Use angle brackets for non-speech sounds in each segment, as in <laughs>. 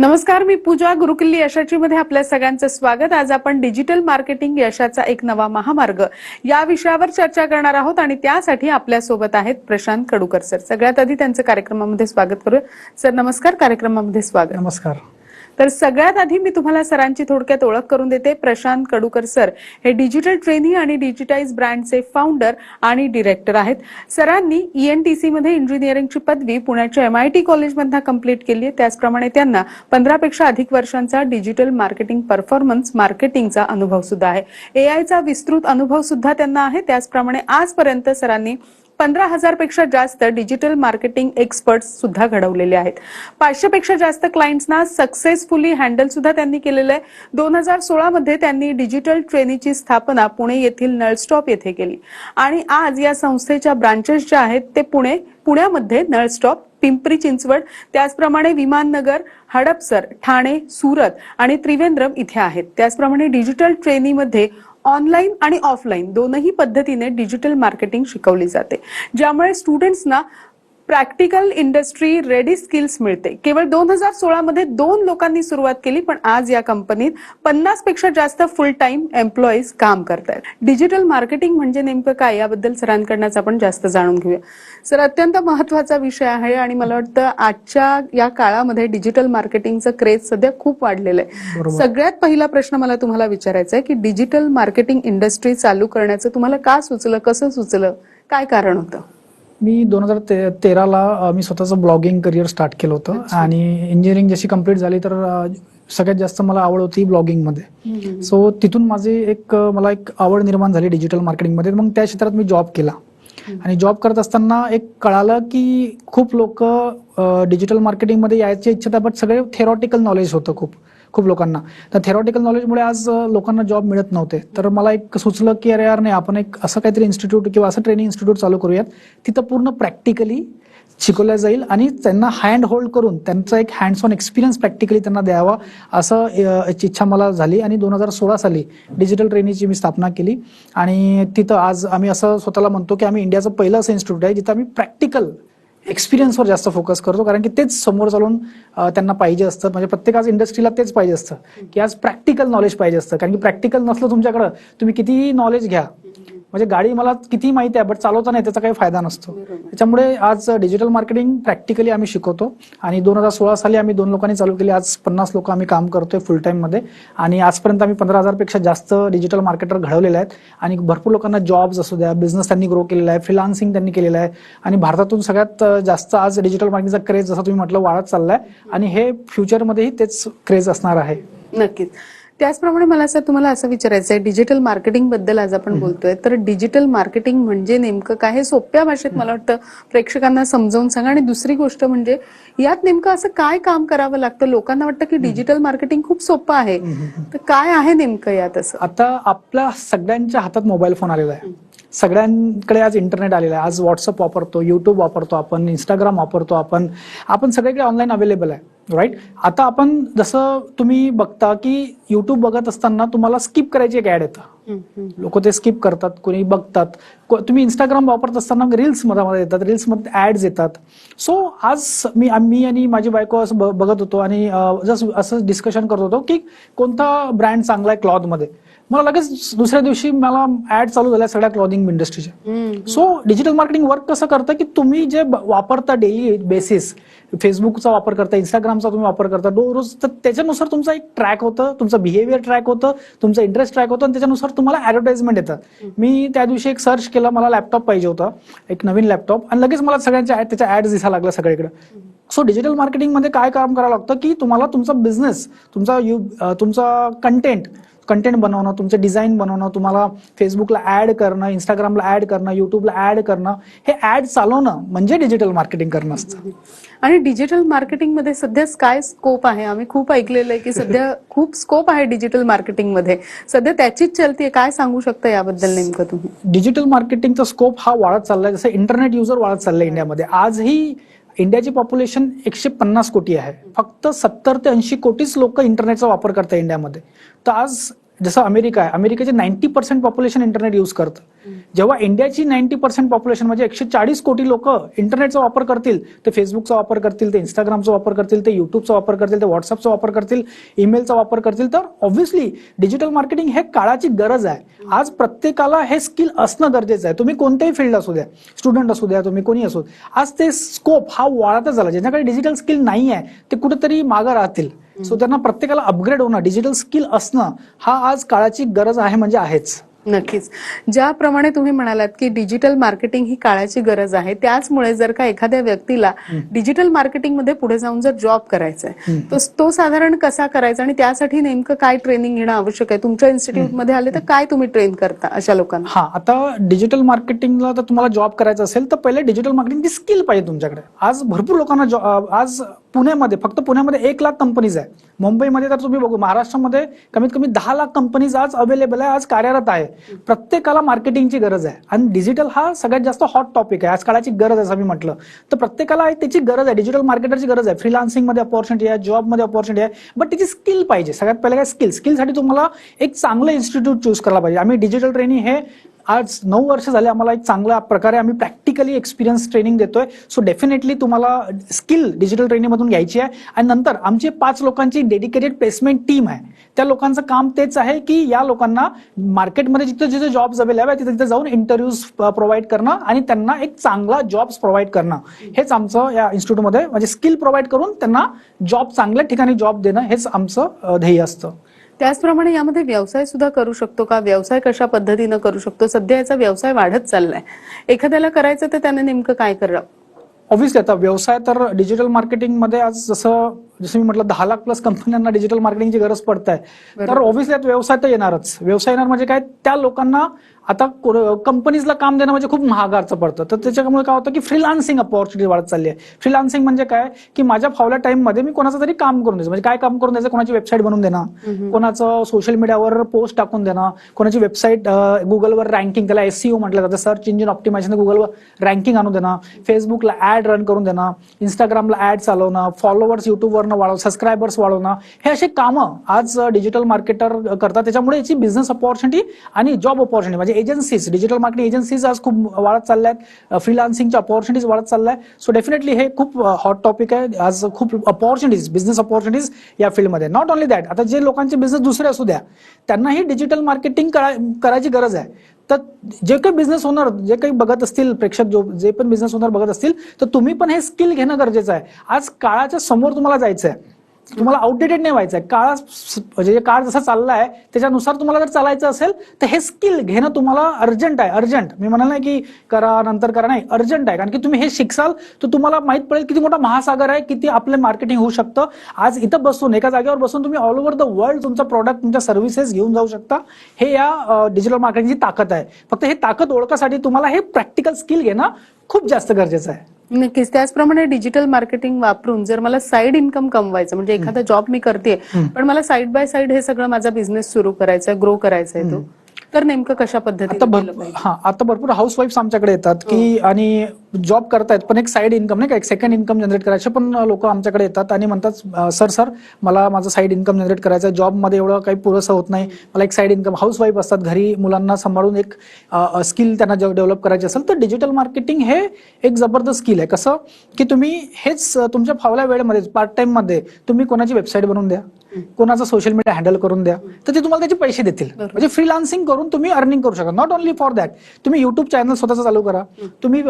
नमस्कार मी पूजा गुरुकिल्ली यशाची मध्ये आपल्या सगळ्यांचं स्वागत. आज आपण डिजिटल मार्केटिंग यशाचा एक नवा महामार्ग या विषयावर चर्चा करणार आहोत आणि त्यासाठी आपल्यासोबत आहेत प्रशांत कडूकर सर. सगळ्यात आधी त्यांचं कार्यक्रमामध्ये स्वागत करूया. सर नमस्कार कार्यक्रमामध्ये स्वागत. नमस्कार. तर सगळ्यात आधी मी तुम्हाला सरांची थोडक्यात ओळख करून देते. प्रशांत कडूकर सर हे डिजिटल ट्रेनी आणि डिजिटाईज ब्रँडचे फाउंडर आणि डिरेक्टर आहेत. सरांनी ईएनटीसी मध्ये इंजिनिअरिंगची पदवी पुण्याच्या एमआयटी कॉलेजमधनं कंप्लीट केली आहे. त्याचप्रमाणे त्यांना पंधरापेक्षा अधिक वर्षांचा डिजिटल मार्केटिंग परफॉर्मन्स मार्केटिंगचा अनुभव सुद्धा आहे. एआयचा विस्तृत अनुभव सुद्धा त्यांना आहे. त्याचप्रमाणे आजपर्यंत सरांनी पंधरा हजारपेक्षा जास्त डिजिटल मार्केटिंग एक्सपर्ट सुद्धा घडवलेले आहेत. पाचशे पेक्षा जास्त क्लायंट्सना सक्सेसफुली हँडल सुद्धा त्यांनी केलेलं आहे. दोन हजार सोळा मध्ये त्यांनी डिजिटल ट्रेनीची स्थापना पुणे येथील नळस्टॉप येथे केली. आणि आज या संस्थेच्या ब्रांचेस ज्या आहेत ते पुणे पुण्यामध्ये नळस्टॉप पिंपरी चिंचवड त्याचप्रमाणे विमाननगर हडपसर ठाणे सुरत आणि त्रिवेंद्रम इथे आहेत. त्याचप्रमाणे डिजिटल ट्रेनीमध्ये ऑनलाईन आणि ऑफलाईन दोनही पद्धतीने डिजिटल मार्केटिंग शिकवली जाते. ज्यामुळे स्टुडंट्सना प्रॅक्टिकल इंडस्ट्री रेडी स्किल्स मिळते. केवळ दोन हजार सोळा मध्ये दोन लोकांनी सुरुवात केली पण आज या कंपनीत पन्नासपेक्षा जास्त फुल टाइम एम्प्लॉईज काम करतायत. डिजिटल मार्केटिंग म्हणजे नेमकं काय? याबद्दल सरांकडनंच आपण जास्त जाणून घेऊया. सर अत्यंत महत्त्वाचा विषय आहे आणि मला वाटतं आजच्या या काळामध्ये डिजिटल मार्केटिंगचं क्रेज सध्या खूप वाढलेलं आहे. सगळ्यात पहिला प्रश्न मला तुम्हाला विचारायचा आहे की डिजिटल मार्केटिंग इंडस्ट्री चालू करण्याचं तुम्हाला का सुचलं? कसं सुचलं? काय कारण होतं? मी दोन हजार ते तेराला मी स्वतःचं ब्लॉगिंग करिअर स्टार्ट केलं होतं. आणि इंजिनिअरिंग जशी कंप्लीट झाली तर सगळ्यात जास्त मला आवड होती ब्लॉगिंगमध्ये सो तिथून माझी एक मला एक आवड निर्माण झाली डिजिटल मार्केटिंगमध्ये मग त्या क्षेत्रात मी जॉब केला. आणि जॉब करत असताना एक कळालं की खूप लोक डिजिटल मार्केटिंगमध्ये यायची इच्छा बट सगळे थेरॉटिकल नॉलेज होतं खूप. खूप लोकांना. तर थेरॉटिकल नॉलेजमुळे आज लोकांना जॉब मिळत नव्हते. तर मला एक सुचलं की अरे यार नाही आपण एक असं काहीतरी इन्स्टिट्यूट किंवा असं ट्रेनिंग इन्स्टिट्यूट चालू करूयात. तिथं पूर्ण प्रॅक्टिकली शिकवल्या जाईल आणि त्यांना हँड होल्ड करून त्यांचा एक हँड्स ऑन एक्सपिरियन्स प्रॅक्टिकली त्यांना द्यावा असं याची इच्छा मला झाली. आणि दोन हजार सोळा साली डिजिटल ट्रेनिंगची मी स्थापना केली. आणि तिथं आज आम्ही असं स्वतःला म्हणतो की आम्ही इंडियाचं पहिलं असं इन्स्टिट्यूट आहे जिथं आम्ही प्रॅक्टिकल एक्सपिरियन्सवर जास्त फोकस करतो. कारण की तेच समोर चालून त्यांना पाहिजे असतं. म्हणजे प्रत्येक आज इंडस्ट्रीला तेच पाहिजे असतं. की आज प्रॅक्टिकल नॉलेज पाहिजे असतं. कारण की प्रॅक्टिकल नसलं तुमच्याकडं तुम्ही कितीही नॉलेज घ्या म्हणजे गाडी मला किती माहिती आहे बट चालवता नाही त्याचा काही फायदा नसतो. त्याच्यामुळे आज डिजिटल मार्केटिंग प्रॅक्टिकली आम्ही शिकवतो. आणि दोन हजार सोळा साली आम्ही दोन लोकांनी चालू केली. आज पन्नास लोक आम्ही काम करतोय फुल टाइममध्ये. आणि आजपर्यंत आम्ही पंधरा हजारपेक्षा जास्त डिजिटल मार्केटर घडवलेले आहेत. आणि भरपूर लोकांना जॉब्स असू द्या बिझनेस त्यांनी ग्रो केलेला आहे फ्रिलान्सिंग त्यांनी केलेलं आहे. आणि भारतातून सगळ्यात जास्त आज डिजिटल मार्केटिंगचा क्रेज जसं तुम्ही म्हटलं वाढत चाललाय. आणि हे फ्युचरमध्येही तेच क्रेज असणार आहे. नक्कीच. त्याचप्रमाणे मला सर तुम्हाला असं विचारायचं आहे डिजिटल मार्केटिंगबद्दल आज आपण बोलतोय. तर डिजिटल मार्केटिंग म्हणजे नेमकं काय? हे सोप्या भाषेत मला वाटतं प्रेक्षकांना समजावून सांगा. आणि दुसरी गोष्ट म्हणजे यात नेमकं असं काय काम करावं लागतं? लोकांना वाटतं की डिजिटल मार्केटिंग खूप सोपं आहे. तर काय आहे नेमकं यात असं? आता आपल्या सगळ्यांच्या हातात मोबाईल फोन आलेला आहे. सगळ्यांकडे आज इंटरनेट आलेलं आहे. आज व्हॉट्सअप वापरतो युट्यूब वापरतो आपण इंस्टाग्राम वापरतो आपण. आपण सगळीकडे ऑनलाईन अवेलेबल आहे. राईट आता आपण जसं तुम्ही बघता की युट्यूब बघत असताना तुम्हाला स्किप करायची एक ऍड येतं. लोक ते स्किप करतात कोणी बघतात. तुम्ही इंस्टाग्राम वापरत असताना रील्समध्ये येतात रील्समध्ये ऍड्स येतात. सो आज मी मी आणि माझी बायको असं बघत होतो आणि जस्ट असं डिस्कशन करत होतो की कोणता ब्रँड चांगला आहे क्लॉथमध्ये. मला लगेच दुसऱ्या दिवशी मला ऍड चालू झाल्या सगळ्या क्लॉथिंग इंडस्ट्रीच्या सो डिजिटल मार्केटिंग वर्क कसं करतं की तुम्ही जे वापरता डेली बेसिस फेसबुकचा वापर करता इंस्टाग्रामचा तुम्ही वापर करता रोज तर त्याच्यानुसार तुमचा एक ट्रॅक होतं तुमचं बिहेवियर ट्रॅक होतं तुमचं इंटरेस्ट ट्रॅक होतं आणि त्याच्यानुसार तुम्हाला ऍडव्हर्टाइजमेंट येतात मी त्या दिवशी एक सर्च केलं मला लॅपटॉप पाहिजे होता एक नवीन लॅपटॉप आणि लगेच मला सगळ्यांच्या त्याच्या ऍड्स दिसायला लागल्या सगळीकडे. सो डिजिटल मार्केटिंगमध्ये काय काम करावं लागतं की तुम्हाला तुमचा बिझनेस तुमचा यु तुमचा कंटेंट कंटेंट बनवणं तुमचं डिझाईन बनवणं तुम्हाला फेसबुकला ऍड करणं इंस्टाग्रामला ऍड करणं युट्यूबला ऍड करणं हे ऍड चालवणं म्हणजे डिजिटल मार्केटिंग करणं असतं. आणि डिजिटल मार्केटिंगमध्ये सध्या काय स्कोप आहे. आम्ही खूप ऐकलेलं आहे की सध्या खूप स्कोप आहे डिजिटल मार्केटिंगमध्ये. सध्या त्याचीच चलती आहे. काय सांगू शकता याबद्दल नेमकं तुम्ही? डिजिटल मार्केटिंगचा स्कोप हा वाढत चाललाय. जसं इंटरनेट युजर वाढत चाललंय इंडियामध्ये. आजही इंडियाची पॉप्युलेशन एकशे पन्नास कोटी आहे. फक्त सत्तर ते ऐंशी कोटीच लोक इंटरनेटचा वापर करतात इंडियामध्ये. तर आज जसं अमेरिका आहे अमेरिकेचे ninety percent population internet use करतं. जेव्हा इंडियाची नाईन्टी पर्सेंट पॉप्युलेशन म्हणजे एकशे चाळीस कोटी लोक इंटरनेटचा वापर करतील ते फेसबुकचा वापर करतील ते इंस्टाग्रामचा वापर करतील ते युट्यूबचा वापर करतील ते व्हॉट्सअपचा वापर करतील ईमेलचा वापर करतील तर ऑब्व्हियसली डिजिटल मार्केटिंग हे काळाची गरज आहे. आज प्रत्येकाला हे स्किल असणं गरजेचं आहे. तुम्ही कोणत्याही फील्ड असू द्या स्टुडंट असू द्या तुम्ही कोणी असू आज ते स्कोप हा वाढतच झाला ज्यांच्याकडे डिजिटल स्किल नाही आहे ते कुठेतरी मागं राहतील. सो त्यांना प्रत्येकाला अपग्रेड होणं डिजिटल स्किल असणं हा आज काळाची गरज आहे म्हणजे आहेच. नक्कीच. ज्याप्रमाणे तुम्ही म्हणालात की डिजिटल मार्केटिंग ही काळाची गरज आहे त्याचमुळे जर का एखाद्या व्यक्तीला डिजिटल मार्केटिंगमध्ये पुढे जाऊन जर जॉब करायचा आहे. तर तो साधारण कसा करायचा आणि त्यासाठी नेमकं काय ट्रेनिंग घेणं आवश्यक आहे? तुमच्या इन्स्टिट्यूटमध्ये आले तर काय तुम्ही ट्रेन करता अशा लोकांना? हा आता डिजिटल मार्केटिंगला तर तुम्हाला जॉब करायचा असेल तर पहिले डिजिटल मार्केटिंगची स्किल पाहिजे तुमच्याकडे. आज भरपूर लोकांना आज पुण्यामध्ये फक्त पुण्यामध्ये एक लाख कंपनीज आहे. मुंबईमध्ये तर तुम्ही बघू महाराष्ट्रामध्ये कमीत कमी दहा लाख कंपनीज आज अवेलेबल आहे आज कार्यरत आहे. प्रत्येकाला मार्केटिंगची गरज आहे. आणि डिजिटल हा सगळ्यात जास्त हॉट टॉपिक आहे. आज काळाची गरज आहे असं मी म्हटलं. तर प्रत्येकाला त्याची गरज आहे. डिजिटल मार्केटरची गरज आहे. फ्रीलान्सिंगमध्ये अपॉर्च्युनिटी आहे जॉबमध्ये अपॉर्च्युनिटी आहे. बट त्याची स्किल पाहिजे. सगळ्यात पहिले काय? स्किल स्किलसाठी तुम्हाला एक चांगलं इन्स्टिट्यूट चूज करायला पाहिजे. आम्ही डिजिटल ट्रेनिंग हे आज नऊ वर्ष झाले आम्हाला एक चांगल्या प्रकारे आम्ही प्रॅक्टिकली एक्सपिरियन्स ट्रेनिंग देतोय. सो डेफिनेटली तुम्हाला स्किल डिजिटल ट्रेनिंग मधून घ्यायची आहे. आणि नंतर आमची पाच लोकांची डेडिकेटेड प्लेसमेंट टीम आहे. त्या लोकांचं काम तेच आहे की या लोकांना मार्केटमध्ये जिथे जिथे जॉब्स अवेलेबल आहे तिथे तिथे जाऊन इंटरव्ह्यूज प्रोव्हाइड करणं आणि त्यांना एक चांगला जॉब्स प्रोव्हाइड करणं. हेच आमचं या इन्स्टिट्यूटमध्ये म्हणजे स्किल प्रोव्हाइड करून त्यांना जॉब चांगल्या ठिकाणी जॉब देणं हेच आमचं ध्येय असतं. त्याचप्रमाणे यामध्ये व्यवसाय सुद्धा करू शकतो का? व्यवसाय कशा पद्धतीनं करू शकतो? सध्या याचा व्यवसाय वाढत चाललाय. एखाद्याला करायचं तर त्याने नेमकं काय करावं? ऑब्व्हियसली आता व्यवसाय तर डिजिटल मार्केटिंगमध्ये आज जसं जसं मी म्हटलं दहा लाख प्लस कंपन्यांना डिजिटल मार्केटिंगची गरज पडत आहे तर. ऑब्व्हियसली व्यवसाय तर येणारच. व्यवसाय येणार म्हणजे काय? त्या लोकांना आता कंपनीजला काम देणं म्हणजे खूप महागाचं पडतं. तर त्याच्यामुळे काय होतं की फ्रीलान्सिंग अपॉर्च्युनिटी वाढत चालली आहे फ्रीलान्सिंग म्हणजे काय? की माझ्या फावल्या टाइममध्ये मी कोणाचं तरी काम करून द्यायचं. म्हणजे काय काम करून द्यायचं? कोणाची वेबसाईट बनवून देणं. कोणाचं सोशल मीडियावर पोस्ट टाकून देणं. कोणाची वेबसाईट गुगलवर रँकिंग त्याला एससीओ म्हटलं जातं. सर्च इंजिन ऑप्टिमायझेशन गुगलवर रँकिंग आणून देणं. फेसबुकला ऍड रन करून देणं. इंस्टाग्रामला ऍड चालवणं. फॉलोअर्स युट्यूबवरनं वाढव सबस्क्रायबर्स वाढवणं हे असे कामं आज डिजिटल मार्केटर करतात. त्याच्यामुळे याची बिझनेस अपॉर्च्युनिटी आणि जॉब अपॉर्च्युनिटी म्हणजे एजन्सीज डिजिटल मार्केटिंग एजन्सीज आज खूप वाढत चालल्या आहेत फ्रीलान्सिंगच्या अपॉर्च्युनिटीज वाढत चालल्या आहेत सो डेफिनेटली हे खूप हॉट टॉपिक आहे. आज खूप अपॉर्च्युनिटीज बिझनेस अपॉर्च्युनिटीज या फील्डमध्ये नॉट ओनली दॅट आता जे लोकांचे बिझनेस दुसरे असू द्या त्यांनाही डिजिटल मार्केटिंग करायची गरज आहे. तर जे काही बिझनेस होणार जे काही बघत असतील प्रेक्षक जो जे पण बिझनेस होणार बघत असतील तर तुम्ही पण हे स्किल घेणं गरजेचं आहे. आज काळाच्या समोर तुम्हाला जायचं आहे तुम्हाला आउटडेटेड नाही व्हायचं आहे काळ म्हणजे काळ जसा चालला आहे त्याच्यानुसार तुम्हाला जर चालायचं असेल तर हे स्किल घेणं तुम्हाला अर्जंट आहे अर्जंट मी म्हणाल नाही की करा नंतर करा नाही अर्जंट आहे. कारण की तुम्ही हे शिकसाल तर तुम्हाला माहीत पडेल किती मोठा महासागर आहे किती आपलं मार्केटिंग होऊ शकतं. आज इथं बसून एका जागेवर बसून तुम्ही ऑल ओव्हर द वर्ल्ड तुमचा प्रॉडक्ट तुमच्या सर्व्हिसेस घेऊन जाऊ शकता. हे या डिजिटल मार्केटिंगची ताकद आहे. फक्त हे ताकद ओळखासाठी तुम्हाला हे प्रॅक्टिकल स्किल घेणं खूप जास्त गरजेचं आहे. नक्कीच. त्याचप्रमाणे डिजिटल मार्केटिंग वापरून जर मला साईड इन्कम कमवायचं म्हणजे एखादा जॉब मी करते पण मला साईड बाय साईड हे सगळं माझा बिझनेस सुरू करायचा आहे ग्रो करायचा आहे तो तर नेमकं कशा आता पद्धतीने? हा आता भरपूर हाऊस वाईफ्स आमच्याकडे येतात की आणि जॉब करतायत पण एक साईड इन्कम नाही का एक सेकंड इन्कम जनरेट करायचे पण लोक आमच्याकडे येतात आणि म्हणतात सर सर मला माझं साईड इन्कम जनरेट करायचं आहे. जॉबमध्ये एवढं काही पुरेसं होत नाही. मला एक साईड इन्कम हाऊस वाईफ असतात. घरी मुलांना सांभाळून एक स्किल त्यांना डेव्हलप करायची असेल तर डिजिटल मार्केटिंग हे एक जबरदस्त स्किल आहे. कसं? की तुम्ही हेच तुमच्या फावल्या वेळेमध्ये पार्ट टाइममध्ये तुम्ही कोणाची वेबसाईट बनवून द्या? कोणाचं सोशल मीडिया हँडल करून द्या तर ते तुम्हाला त्याचे पैसे देतील. म्हणजे फ्रीलान्सिंग करून तुम्ही अर्निंग करू शकता. नॉट ओनली फॉर दॅट तुम्ही युट्यूब चॅनल स्वतःचं चालू करा. तुम्ही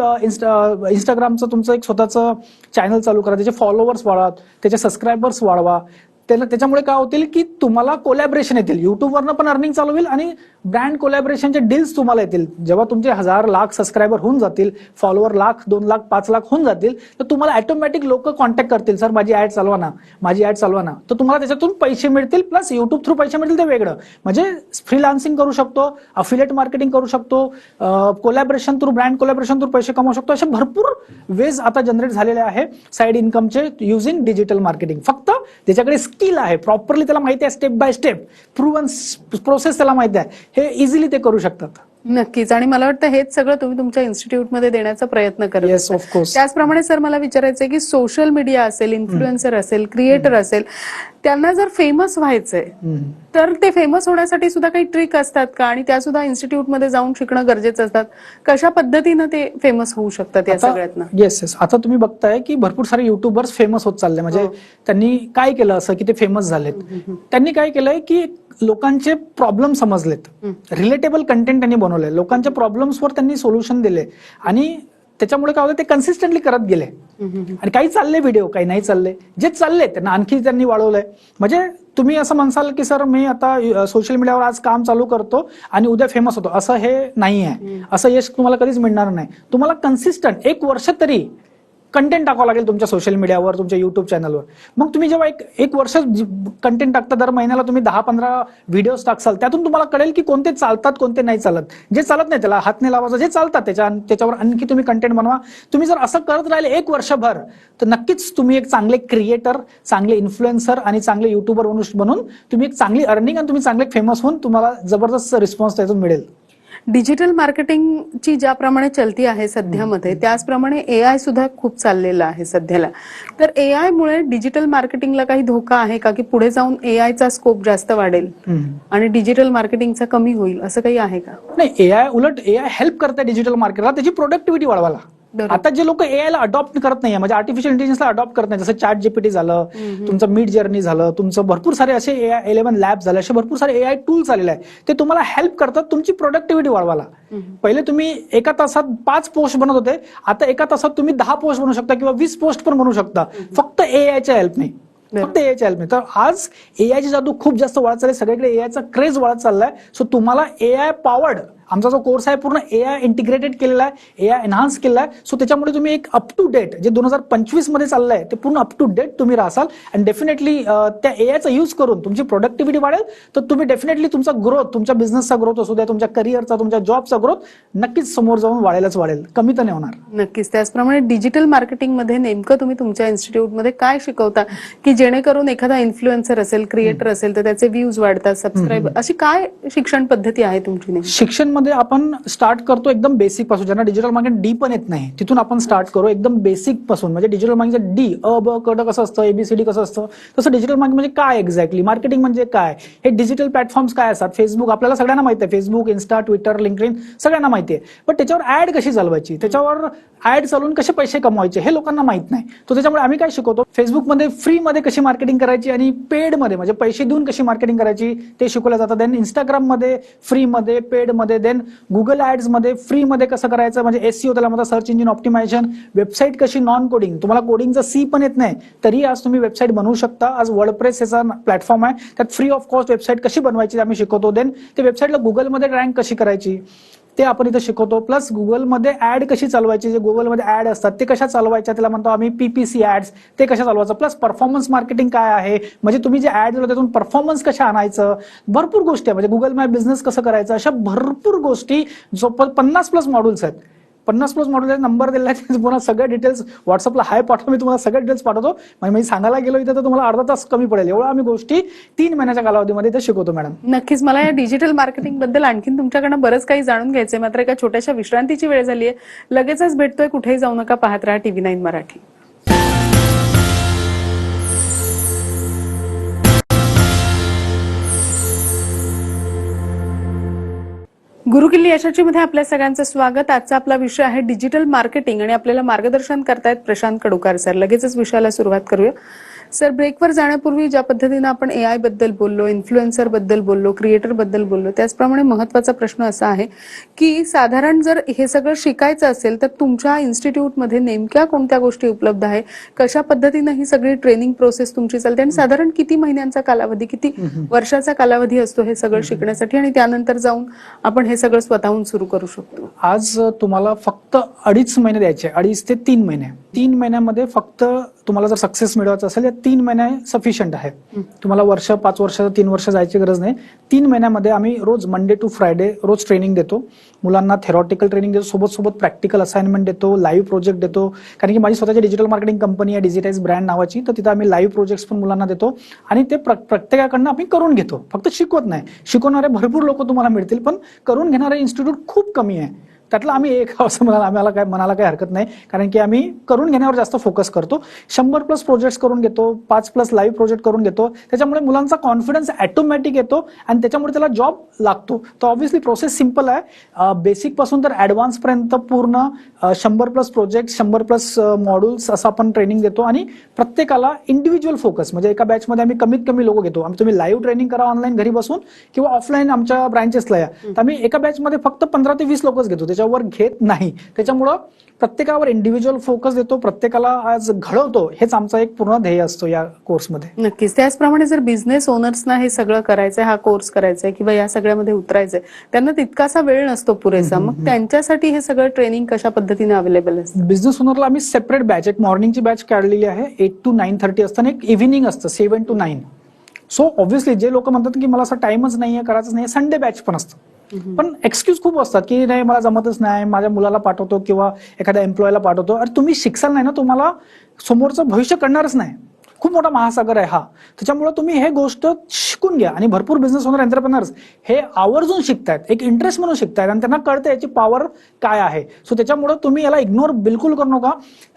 इंस्टाग्रामचं तुमचं एक स्वतःचं चॅनल चालू करा. त्याचे फॉलोअर्स वाढवा त्याचे सबस्क्रायबर्स वाढवा. त्याला त्याच्यामुळे काय होतील की तुम्हाला कोलॅबरेशन येतील. युट्यूबवरनं पण अर्निंग चालू होईल आणि ब्रँड कोलॅबरेशनचे डील्स तुम्हाला येतील. जेव्हा तुमचे हजार लाख सबस्क्रायबर होऊन जातील फॉलोअर लाख दोन लाख पाच लाख होऊन जातील तर तुम्हाला ऑटोमॅटिक लोक कॉन्टॅक्ट करतील. सर माझी ऍड चालवा ना माझी ऍड चालवा ना तर तुम्हाला त्याच्यातून पैसे मिळतील प्लस युट्यूब थ्रू पैसे मिळतील ते वेगळं. म्हणजे फ्रीलान्सिंग करू शकतो अफिलेट मार्केटिंग करू शकतो collaboration through brand collaboration through पैसे कमवू शकतो. असे भरपूर वेज आता जनरेट झालेले आहे साईड इन्कमचे युझिंग डिजिटल मार्केटिंग फक्त त्याच्याकडे स्किल आहे. प्रॉपरली त्याला माहिती आहे step by step proven process त्याला माहिती आहे. हे इझिली ते करू शकतात. नक्कीच. आणि मला वाटतं हेच सगळं तुम्ही तुमच्या इन्स्टिट्यूटमध्ये देण्याचा प्रयत्न करत. ऑफकोर्स त्याचप्रमाणे सर मला विचारायचंय की सोशल मीडिया असेल इन्फ्लुएन्सर असेल क्रिएटर असेल त्यांना जर फेमस व्हायचंय तर ते फेमस होण्यासाठी सुद्धा काही ट्रिक असतात का? आणि त्या सुद्धा इन्स्टिट्यूटमध्ये जाऊन शिकणं गरजेचं असतात. कशा पद्धतीनं ते फेमस होऊ शकतात या सगळ्यातनं? येस येस आता तुम्ही बघताय की भरपूर सारे युट्यूबर्स फेमस होत चालले. म्हणजे त्यांनी काय केलं असं की ते फेमस झालेत? त्यांनी काय केलंय की लोकांचे प्रॉब्लेम समजलेत. रिलेटेबल कंटेंट त्यांनी बनवले लोकांच्या प्रॉब्लेम्सवर त्यांनी सोल्युशन दिले. आणि त्याच्यामुळे काय होतं ते कन्सिस्टंटली करत गेले. आणि काही चालले व्हिडिओ काही नाही चालले. जे चालले त्यांना आणखी त्यांनी वाढवलंय. म्हणजे तुम्ही असं म्हणसाल की सर मी आता सोशल मीडियावर आज काम चालू करतो आणि उद्या फेमस होतो. असं हे नाही आहे असं यश तुम्हाला कधीच मिळणार नाही. तुम्हाला कन्सिस्टंट एक वर्ष तरी कंटेंट टाकावं लागेल तुमच्या सोशल मीडियावर तुमच्या युट्यूब चॅनलवर मग तुम्ही जेव्हा एक एक वर्ष कंटेंट टाकता दर महिन्याला तुम्ही दहा पंधरा व्हिडिओज टाकसाल त्यातून तुम्हाला कळेल की कोणते चालतात कोणते नाही चालत. जे चालत नाही त्याला हात नाही लावायचं जे चालतात त्याच्या त्याच्यावर आणखी तुम्ही कंटेंट बनवा. तुम्ही जर असं करत राहिले एक वर्षभर तर नक्कीच तुम्ही एक चांगले क्रिएटर चांगले इन्फ्लुएन्सर आणि चांगले युट्यूबर बनून तुम्ही एक चांगली अर्निंग आणि तुम्ही चांगले फेमस होऊन तुम्हाला जबरदस्त रिस्पॉन्स त्यातून मिळेल. डिजिटल मार्केटिंगची ज्याप्रमाणे चलती आहे सध्यामध्ये त्याचप्रमाणे ए आय सुद्धा खूप चाललेलं आहे सध्याला तर ए आय मुळे डिजिटल मार्केटिंगला काही धोका आहे का की पुढे जाऊन ए चा स्कोप जास्त वाढेल. आणि डिजिटल मार्केटिंगचा कमी होईल असं काही आहे का नाही एआय उलट एआय हेल्प करते डिजिटल मार्केटला त्याची प्रोडक्टिव्हिटी वाढवायला. आता जे लोक एआय ला अडॉप्ट करत नाही म्हणजे आर्टिफिशियल इंटेलिजन्सला अडॉप्ट करत नाही जसं चॅट जीपीटी झालं तुमचं मिड जर्नी झालं तुमचं भरपूर सारे असे एआय इलेव्हन लॅब झाले असे भरपूर सारे एआय टूल्स आलेले आहे ते तुम्हाला हेल्प करतात तुमची प्रोडक्टिव्हिटी वाढवायला. पहिले तुम्ही एका तासात पाच पोस्ट बनवत होते आता एका तासात तुम्ही दहा पोस्ट बनवू शकता किंवा वीस पोस्ट पण बनवू शकता. फक्त एआयच्या हेल्पने फक्त एआयच्या हेल्पने तर आज एआयची जादू खूप जास्त वाढत चालली सगळीकडे एआयचा क्रेज वाढत चाललाय. सो तुम्हाला एआय पॉवर्ड आमचा जो कोर्स आहे पूर्ण एआय इंटिग्रेटेड केलेला आहे एआय एन्हान्स केलेला आहे. सो त्याच्यामुळे तुम्ही एक अप टू डेट जे दोन हजार पंचवीसमध्ये चाललंय ते पूर्ण अप टू डेट तुम्ही राहाल आणि डेफिनेटली त्या एआयचा यूज करून तुमची प्रोडक्टिव्हिटी वाढेल. तर तुम्ही डेफिनेटली तुमचा ग्रोथ तुमच्या बिझनेसचा ग्रोथ असू द्या तुमच्या करिअरचा तुमच्या जॉबचा ग्रोथ नक्कीच समोर जाऊन वाढेलच वाढेल. कमी तर नाही होणार. नक्कीच. त्याचप्रमाणे डिजिटल मार्केटिंगमध्ये नेमकं तुम्ही तुमच्या इन्स्टिट्यूटमध्ये काय शिकवता? की जेणेकरून एखादा इन्फ्लुएन्सर असेल क्रिएटर असेल तर त्याचे व्ह्यूज वाढतात सबस्क्राईब अशी काय शिक्षण पद्धती आहे तुमची शिक्षण मध्ये आपण स्टार्ट करतो एकदम बेसिकपासून. ज्यांना डिजिटल मार्केट डी पण येत नाही तिथून आपण स्टार्ट करू एकदम बेसिकपासून. म्हणजे डिजिटल मार्केट डी अ ब क कसं असतं? एबीसीडी कसं असतं? तसं डिजिटल मार्केट म्हणजे काय एक्झॅक्टली मार्केटिंग म्हणजे काय? हे डिजिटल प्लॅटफॉर्म्स काय असतात? फेसबुक आपल्याला सगळ्यांना माहिती आहे. फेसबुक इन्स्टा ट्विटर लिंकडिन सगळ्यांना माहिती आहे. पण त्याच्यावर ऍड कशी चालवायची? त्याच्यावर ऍड चालवून कसे पैसे कमवायचे? हे लोकांना माहीत नाही. तर त्याच्यामुळे आम्ही काय शिकवतो? फेसबुकमध्ये फ्रीमध्ये कशी मार्केटिंग करायची आणि पेडमध्ये म्हणजे पैसे देऊन कशी मार्केटिंग करायची ते शिकवलं जातं. देन इंस्टाग्राममध्ये फ्रीमध्ये पेडमध्ये देन गुगल ऍड्समध्ये फ्रीमध्ये कसं करायचं? म्हणजे एससीओ त्याला म्हणतात सर्च इंजिन ऑप्टिमायझेशन वेबसाईट कशी नॉन कोडिंग तुम्हाला कोडिंगचं सी पण येत नाही. तरी आज तुम्ही वेबसाईट बनवू शकता. आज वर्डप्रेस याचा प्लॅटफॉर्म आहे. त्यात फ्री ऑफ कॉस्ट वेबसाईट कशी बनवायची आम्ही शिकवतो. देन ते वेबसाईटला गुगलमध्ये रँक कशी करायची? ते आपण इथं शिकवतो. प्लस गुगलमध्ये ऍड कशी चालवायची जे गुगलमध्ये ऍड असतात ते कशा चालवायच्या त्याला म्हणतो आम्ही पीपीसी ऍड्स ते कशा चालवायचं? प्लस परफॉर्मन्स मार्केटिंग काय आहे? म्हणजे तुम्ही जे ऍड दिलं त्यातून परफॉर्मन्स कशा आणायचं? भरपूर गोष्टी आहे. म्हणजे गुगल मॅप बिझनेस कसं करायचं? अशा भरपूर गोष्टी जो पन्नास प्लस मॉड्यूल्स आहेत. पन्नास प्लस मॉडेल नंबर दिला आहे पुन्हा सगळे डिटेल्स व्हॉट्सअपला हाय पाठवा मी तुम्हाला सगळ्या डिटेल्स पाठवतो. म्हणजे मी सांगायला गेलो इथे तर तुम्हाला अर्धा तास कमी पडेल. एवढं आम्ही गोष्टी तीन महिन्याच्या कालावधीमध्ये इथे शिकवतो मॅडम नक्कीच मला या डिजिटल मार्केटिंगबद्दल आणखीन तुमच्याकडनं बरंच काही जाणून घ्यायचंय. मात्र एका छोट्याशा विश्रांतीची वेळ झाली आहे लगेचच भेटतोय कुठेही जाऊ नका पाहत राहा टीव्ही नाईन मराठी. गुरुकिल्ली यशाचीमध्ये आपल्या सगळ्यांचं स्वागत. आजचा आपला विषय आहे डिजिटल मार्केटिंग आणि आपल्याला मार्गदर्शन करतायत प्रशांत कडुकार सर. लगेचच विषयाला सुरुवात करूया. सर ब्रेकवर जाण्यापूर्वी ज्या पद्धतीनं आपण ए आयबद्दल बोललो इन्फ्लुएन्सरबद्दल बोललो क्रिएटरबद्दल बोललो त्याचप्रमाणे महत्त्वाचा प्रश्न असा आहे की साधारण जर हे सगळं शिकायचं असेल तर तुमच्या इन्स्टिट्यूटमध्ये नेमक्या कोणत्या गोष्टी उपलब्ध आहे? कशा पद्धतीनं ही सगळी ट्रेनिंग प्रोसेस तुमची चालते? आणि साधारण किती महिन्यांचा कालावधी किती वर्षाचा कालावधी असतो हे सगळं शिकण्यासाठी? आणि त्यानंतर जाऊन आपण हे सगळं स्वतःहून सुरू करू शकतो. आज तुम्हाला फक्त अडीच महिने द्यायचे अडीच ते तीन महिने. तीन महिन्यामध्ये फक्त तुम्हाला जर सक्सेस मिळवायचं असेल या तीन महिने सफिशियंट आहे. तुम्हाला वर्ष पाच वर्ष तीन वर्ष जायची गरज नाही. तीन महिन्यामध्ये आम्ही रोज मंडे टू फ्रायडे रोज ट्रेनिंग देतो. मुलांना थेरॉटिकल ट्रेनिंग देतो. सोबत सोबत प्रॅक्टिकल असाइनमेंट देतो लाईव्ह प्रोजेक्ट देतो. कारण की माझी स्वतःची डिजिटल मार्केटिंग कंपनी आहे डिजिटाईज ब्रँड नावाची. तर तिथं आम्ही लाईव्ह प्रोजेक्ट्स पण मुलांना देतो. आणि ते प्र- प्रत्येकाकडनं आम्ही करून घेतो. फक्त शिकवत नाही. शिकवणारे भरपूर लोक तुम्हाला मिळतील पण करून घेणारे इन्स्टिट्यूट खूप कमी आहे. त्यातलं आम्ही एक <laughs> असं म्हणाला आम्हाला काय मनाला काही हरकत नाही. कारण की आम्ही करून घेण्यावर जास्त फोकस करतो. शंभर प्लस प्रोजेक्ट्स करून घेतो पाच प्लस लाईव्ह प्रोजेक्ट करून घेतो. त्याच्यामुळे मुलांचा कॉन्फिडन्स ॲटोमॅटिक येतो आणि त्याच्यामुळे त्याला जॉब लागतो. तर ऑब्व्हियसली प्रोसेस सिंपल आहे. बेसिकपासून तर ऍडव्हान्स पर्यंत पूर्ण शंभर प्लस प्रोजेक्ट शंभर प्लस मॉड्यूल्स असं आपण ट्रेनिंग देतो आणि प्रत्येकाला इंडिव्हिज्युअल फोकस म्हणजे एका बॅचमध्ये आम्ही कमीत कमी लोक घेतो. आम्ही तुम्ही लाईव्ह ट्रेनिंग करा ऑनलाईन घरी बसून किंवा ऑफलाईन आमच्या ब्रँचेसला या. तर आम्ही एका बॅचमध्ये फक्त पंधरा ते वीस लोकच घेतो. त्याच्या त्याच्यावर घेत नाही. त्याच्यामुळं प्रत्येकावर इंडिव्हिज्युअल फोकस देतो प्रत्येकाला आज घडवतो हेच आमचा एक पूर्ण ध्येय असतो या कोर्समध्ये नक्कीच. त्याचप्रमाणे जर बिझनेस ओनर्सना हे सगळं करायचंय हा कोर्स करायचाय किंवा या सगळ्यामध्ये उतरायचंय त्यांना तितकासा वेळ नसतो पुरेसा. मग त्यांच्यासाठी हे सगळं ट्रेनिंग कशा पद्धतीने अवेलेबल असतं? बिझनेस ओनरला आम्ही सेपरेट बॅच एक मॉर्निंगची बॅच काढलेली आहे एट टू नाईन थर्टी असतं आणि एक इव्हिनिंग असतं seven to nine so obviously जे लोक म्हणतात की मला असं टाइमच नाहीये करायचं नाही संडे बॅच पण असतं. पण एक्सक्यूज खूप असतात की नाही मला जमतच नाही माझ्या मुलाला पाठवतो किंवा एखाद्या एम्प्लॉयला पाठवतो. अरे तुम्ही शिक्षण नाही ना तुम्हाला समोरचं भविष्य कळणारच नाही. खूप मोठा महासागर आहे हा. त्याच्यामुळे तुम्ही हे गोष्ट शिकून घ्या आणि भरपूर बिझनेस ओनर एंटरप्रेनर्स हे आवर्जून शिकतायत एक इंटरेस्ट म्हणून शिकतायत आणि त्यांना कळतं याची पॉवर काय आहे. सो त्याच्यामुळे तुम्ही याला इग्नोर बिलकुल करू नका.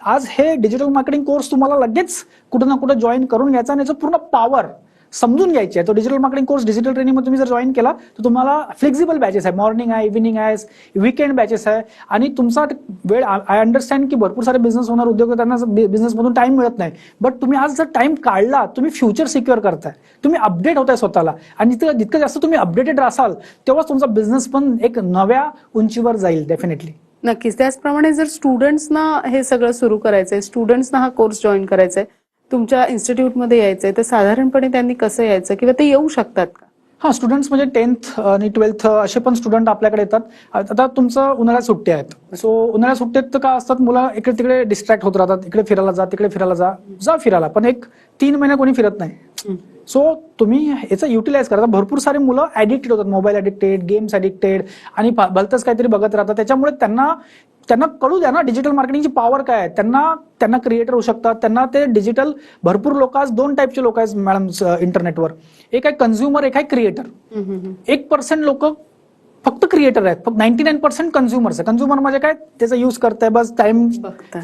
आज हे डिजिटल मार्केटिंग कोर्स तुम्हाला लगेच कुठं ना कुठं जॉईन करून घ्यायचा आणि याचं पूर्ण पॉवर समजून घ्यायची आहे. तो digital marketing course digital training तुम्ही जर जॉईन केला तर तुम्हाला फ्लेक्झिबल बॅचेस आहे. मॉर्निंग आहे इव्हिनिंग आहे विकेंड बॅचेस आहे. आणि तुमचा वेळ आय अंडरस्टँड की भरपूर सारे बिझनेस होणार उद्योग त्यांना बिझनेसमधून टाइम मिळत नाही. बट तुम्ही आज जर टाइम काढला तुम्ही फ्युचर सिक्युअर करताय. तुम्ही अपडेट होताय स्वतःला. आणि जितकं जितकं जास्त तुम्ही अपडेटेड असाल तेव्हाच तुमचा बिझनेस पण एक नव्या उंचीवर जाईल डेफिनेटली नक्कीच. त्याचप्रमाणे जर स्टुडंट्सना हे सगळं सुरू करायचंय स्टुडंट्सना हा कोर्स जॉईन करायचाय तुमच्या इन्स्टिट्यूटमध्ये यायचंय तर साधारणपणे त्यांनी कसं यायचं? किंवा ते येऊ शकतात का? हा स्टुडंट्स म्हणजे टेन्थ आणि ट्वेल्थ असे पण स्टुडंट आपल्याकडे येतात. आता तुमचं उन्हाळ्यात सुट्टी आहेत. सो उन्हाळ्यात सुट्टीत तर काय असतात? मुलं इकडे तिकडे डिस्ट्रॅक्ट होत राहतात. इकडे फिरायला जा तिकडे फिरायला जा. जा फिरायला पण एक तीन महिने कोणी फिरत नाही. सो तुम्ही याचा युटिलाइज करा. भरपूर सारे मुलं ऍडिक्टेड होतात. मोबाईल ऍडिक्टेड गेम्स ऍडिक्टेड आणि भलतंच काहीतरी बघत राहतात. त्याच्यामुळे त्यांना त्यांना कळू द्या ना डिजिटल मार्केटिंगची पॉवर काय आहे? त्यांना त्यांना क्रिएटर होऊ शकतात त्यांना ते डिजिटल भरपूर लोक आज दोन टाईपचे लोक आहेत मॅडम इंटरनेटवर एक आहे कन्झ्युमर एक आहे क्रिएटर एक पर्सेंट लोक फक्त क्रिएटर आहेत. फक्त नाईन्टी नाईन पर्सेंट कन्झ्युमर्स आहे कन्झ्युमर म्हणजे काय? त्याचा युज करताय बस टाइम.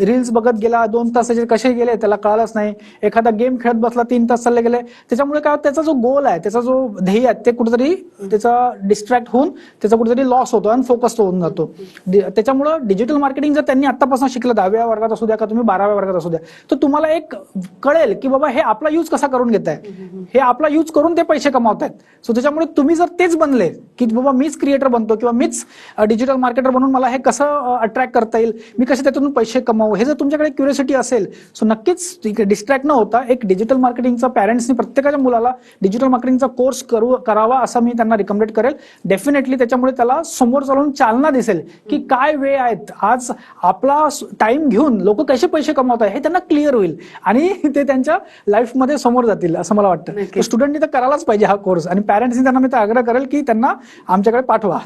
रील्स बघत गेला दोन तास त्याचे कसे गेले त्याला कळालंच नाही. एखादा गेम खेळत बसला तीन तास चालले गेले. त्याच्यामुळे काय त्याचा जो गोल आहे त्याचा जो ध्येय आहे ते कुठेतरी त्याचा डिस्ट्रॅक्ट होऊन त्याचा कुठेतरी लॉस होतो आणि फोकस होऊन जातो. त्याच्यामुळं डिजिटल मार्केटिंग जर त्यांनी आतापासून शिकलं दहाव्या वर्गात असू द्या का तुम्ही बाराव्या वर्गात असू द्या तर तुम्हाला एक कळेल की बाबा हे आपला यूज कसा करून घेत आहे हे आपला यूज करून ते पैसे कमावत आहेत सो त्याच्यामुळे तुम्ही जर तेच बनले की बाबा मीच क्रिएटर बनतो किंवा मीच डिजिटल मार्केटर बनून मला हे कसं अट्रॅक्ट करता येईल? मी कसे त्यातून पैसे कमावू? हे जर तुमच्याकडे क्युरियोसिटी असेल सो नक्कीच डिस्ट्रॅक्ट न होता एक डिजिटल मार्केटिंगचा पॅरेंट्सनी प्रत्येकाच्या मुलाला डिजिटल मार्केटिंगचा कोर्स करू करावा असं मी त्यांना रिकमेंड करेल. डेफिनेटली त्याच्यामुळे त्याला समोर चालून चालना दिसेल की काय वेळ आहेत. आज आपला टाइम घेऊन लोक कसे पैसे कमावत आहे हे त्यांना क्लिअर होईल आणि <laughs> ते त्यांच्या लाईफमध्ये समोर जातील असं मला वाटतं. स्टुडंटनी तर करायलाच पाहिजे हा कोर्स आणि पॅरेंट्सनी त्यांना मी तर आग्रह करेल की त्यांना आमच्याकडे पाठवा.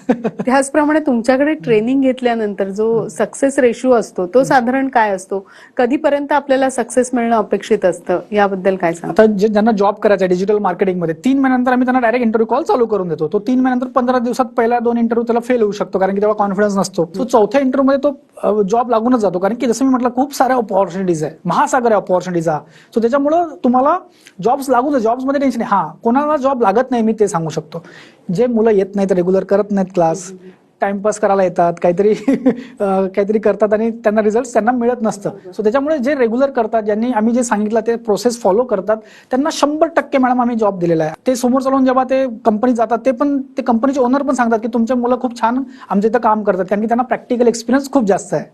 त्याचप्रमाणे तुमच्याकडे ट्रेनिंग घेतल्यानंतर जो सक्सेस रेशिओ असतो तो साधारण काय असतो? कधीपर्यंत आपल्याला सक्सेस मिळणं अपेक्षित असतं? याबद्दल काय सांग आता जे ज्यांना जॉब करायचा डिजिटल मार्केटिंगमध्ये तीन महिन्यानंतर आम्ही त्यांना डायरेक्ट इंटरव्ह्यू कॉल चालू करून देतो. तो तीन महिन्यानंतर पंधरा दिवसात पहिला दोन इंटरव्ह्यू त्याला फेल होऊ शकतो कारण की तेव्हा कॉन्फिडन्स नसतो. तो चौथ्या इंटरव्ह्यू मध्ये तो जॉब लागूनच जातो. कारण की जसं मी म्हटलं खूप साऱ्या ऑपॉर्च्युनिटीज आहे. महासागर आहे ऑपॉर्च्युनिटीज सो त्याच्यामुळं तुम्हाला जॉब्स लागून जॉब्समध्ये टेन्शन आहे हा कोणाला जॉब लागत नाही मी ते सांगू शकतो. जे मुलं येत नाहीत रेग्युलर करत नाहीत क्लास टाइमपास करायला येतात काहीतरी <laughs> काहीतरी करतात आणि त्यांना रिझल्ट त्यांना मिळत नसतं. सो त्याच्यामुळे जे रेग्युलर करतात ज्यांनी आम्ही जे सांगितलं ते प्रोसेस फॉलो करतात त्यांना शंभर टक्के मॅडम आम्ही जॉब दिलेला आहे. ते समोर चालून जेव्हा ते कंपनीत जातात ते पण ते कंपनीचे ओनर पण सांगतात की तुमचे मुलं खूप छान आमच्या इथं काम करतात. कारण की त्यांना प्रॅक्टिकल एक्सपिरियन्स खूप जास्त आहे.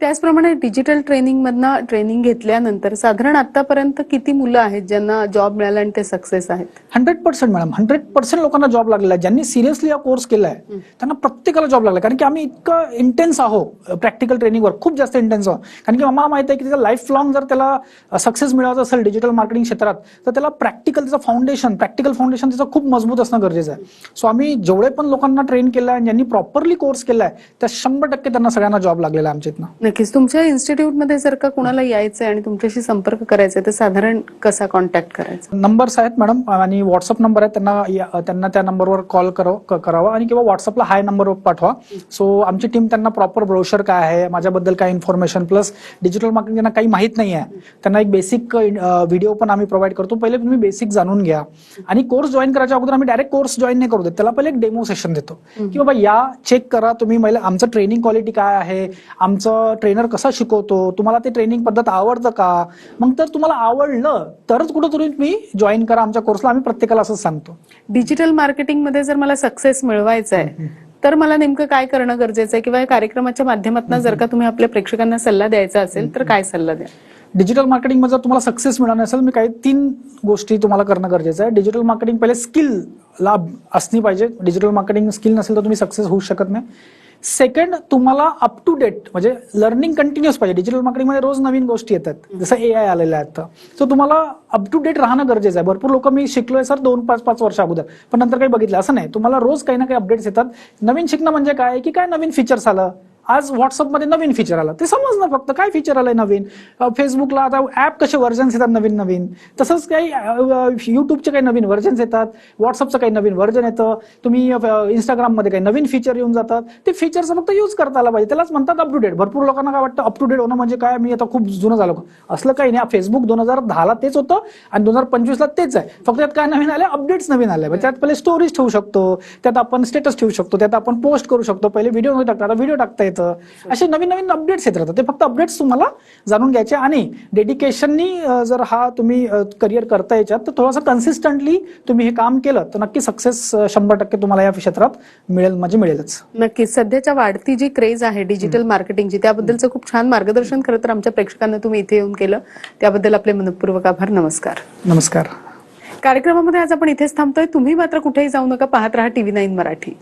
त्याचप्रमाणे डिजिटल ट्रेनिंग मधनं ट्रेनिंग घेतल्यानंतर साधारण आतापर्यंत किती मुलं आहेत ज्यांना जॉब मिळाला आणि ते सक्सेस आहेत? Hundred percent madam. Hundred percent लोकांना जॉब लागलेला आहे. ज्यांनी सिरियसली हा कोर्स केलाय त्यांना प्रत्येकाला जॉब लागला कारण की आम्ही इतकं इंटेन्स आहोत प्रॅक्टिकल ट्रेनिंगवर खूप जास्त इंटेन्स आहोत कारण की आम्हाला माहिती आहे की त्याचा लाईफ लॉंग जर त्याला सक्सेस मिळवायचं असेल डिजिटल मार्केटिंग क्षेत्रात तर त्याला प्रॅक्टिकल त्याचं फाउंडेशन प्रॅक्टिकल फाउंडेशन त्याचं खूप मजबूत असणं गरजेचं आहे. सो आम्ही जेवढे पण लोकांना ट्रेन केलं आहे ज्यांनी प्रॉपरली कोर्स केलाय त्या शंभर टक्के त्यांना सगळ्यांना जॉब लागलेला आहे आमच्या इथनं. नक्कीच. तुमच्या इन्स्टिट्यूटमध्ये जर का कोणाला यायचं आहे आणि तुमच्याशी संपर्क करायचा आहे तर साधारण कसा कॉन्टॅक्ट करायचा? नंबर्स आहेत मॅडम आणि व्हॉट्सअप नंबर आहे त्यांना त्यांना त्या नंबरवर कॉल करावं करावा आणि किंवा व्हॉट्सअपला हाय नंबर पाठवा. सो आमची टीम त्यांना प्रॉपर ब्रोशर काय आहे माझ्याबद्दल काय इन्फॉर्मेशन प्लस डिजिटल मार्केटिंग त्यांना काही माहीत नाही आहे त्यांना एक बेसिक व्हिडिओ पण आम्ही प्रोव्हाइड करतो. पहिले तुम्ही बेसिक जाणून घ्या. आणि कोर्स जॉईन करायच्या अगोदर आम्ही डायरेक्ट कोर्स जॉईन नाही करू देत त्याला पहिले एक डेमो सेशन देतो. की बाबा या चेक करा तुम्ही मला आमचं ट्रेनिंग क्वालिटी काय आहे? आमचं ट्रेनर कसा शिकवतो? तुम्हाला ते ट्रेनिंग पद्धत आवडतं का? मग तर तुम्हाला आवडलं तरच कुठं तुम्ही जॉईन करा आमच्या कोर्सला आम्ही प्रत्येकाला असंच सांगतो. डिजिटल मार्केटिंगमध्ये जर मला सक्सेस मिळवायचा आहे तर मला नेमकं काय करणं गरजेचं आहे किंवा या कार्यक्रमाच्या माध्यमातून जर का तुम्ही आपल्या प्रेक्षकांना सल्ला द्यायचा असेल तर काय सल्ला द्या डिजिटल मार्केटिंगमध्ये जर तुम्हाला सक्सेस मिळालं असेल मी काही तीन गोष्टी तुम्हाला करणं गरजेचं आहे. डिजिटल मार्केटिंग पहिले स्किल लाभ असली पाहिजे. डिजिटल मार्केटिंग स्किल नसेल तर तुम्ही सक्सेस होऊ शकत नाही. सेकंड तुम्हाला अप टू डेट म्हणजे लर्निंग कंटिन्युअस पाहिजे. डिजिटल मार्केटिंगमध्ये रोज नवीन गोष्टी येतात. जसं ए आय आलेलं आहे आता. सो तुम्हाला अप टू डेट राहणं गरजेचं आहे. भरपूर लोक मी शिकलोय सर दोन पाच पाच वर्ष अगोदर. पण नंतर काही बघितलं. असं नाही. तुम्हाला रोज काही ना काही अपडेट्स येतात. नवीन शिकणं म्हणजे काय? की काय नवीन फीचर्स आलं? आज व्हॉट्सअपमध्ये नवीन फीचर आलं. ते समजणं फक्त काय फीचर आलंय नवीन? फेसबुकला आता ऍप कसे व्हर्जन्स येतात नवीन नवीन? तसंच काही यूट्यूबचे युट्यूबचे काही नवीन व्हर्जन्स येतात. व्हॉट्सअपचं काही नवीन व्हर्जन येतं. तुम्ही इंस्टाग्राममध्ये काही नवीन फीचर येऊन जातात. ते फीचरचा फक्त यूज करता आला पाहिजे. त्यालाच म्हणतात अप टू डेट भरपूर लोकांना काय वाटतं अप टू डेट होणं म्हणजे काय? मी आता खूप जुनं झालो. असलं काही नाही. फेसबुक दोन हजार दहाला तेच होतं आणि दोन हजार पंचवीसला तेच आहे. फक्त त्यात काय नवीन आले अपडेट्स नवीन आले त्यात पहिले स्टोरीज ठेवू शकतो. त्यात आपण स्टेटस ठेवू शकतो. त्यात आपण पोस्ट करू शकतो. पहिले व्हिडिओमध्ये टाकता आता व्हिडिओ टाकता येतं. असे नवीन नवीन अपडेट्स येत राहतात. ते फक्त अपडेट्स तुम्हाला जाणून घ्यायचे आणि डेडिकेशननी जर हा तुम्ही करिअर करता याच्यात तर थोडंसं कन्सिस्टंटली तुम्ही हे काम केलं तर नक्की सक्सेस शंभर टक्के तुम्हाला या क्षेत्रात मिळेल म्हणजे मिळेलच. नक्कीच. सध्याच्या वाढती जी क्रेज आहे डिजिटल मार्केटिंगची त्याबद्दलचं खूप छान मार्गदर्शन खरं तर आमच्या प्रेक्षकांना तुम्ही इथे येऊन केलं. त्याबद्दल आपले मनपूर्वक आभार. नमस्कार. नमस्कार. कार्यक्रमामध्ये आज आपण इथेच थांबतोय. तुम्ही मात्र कुठेही जाऊ नका. पाहत राहा टीव्ही नाईन मराठी.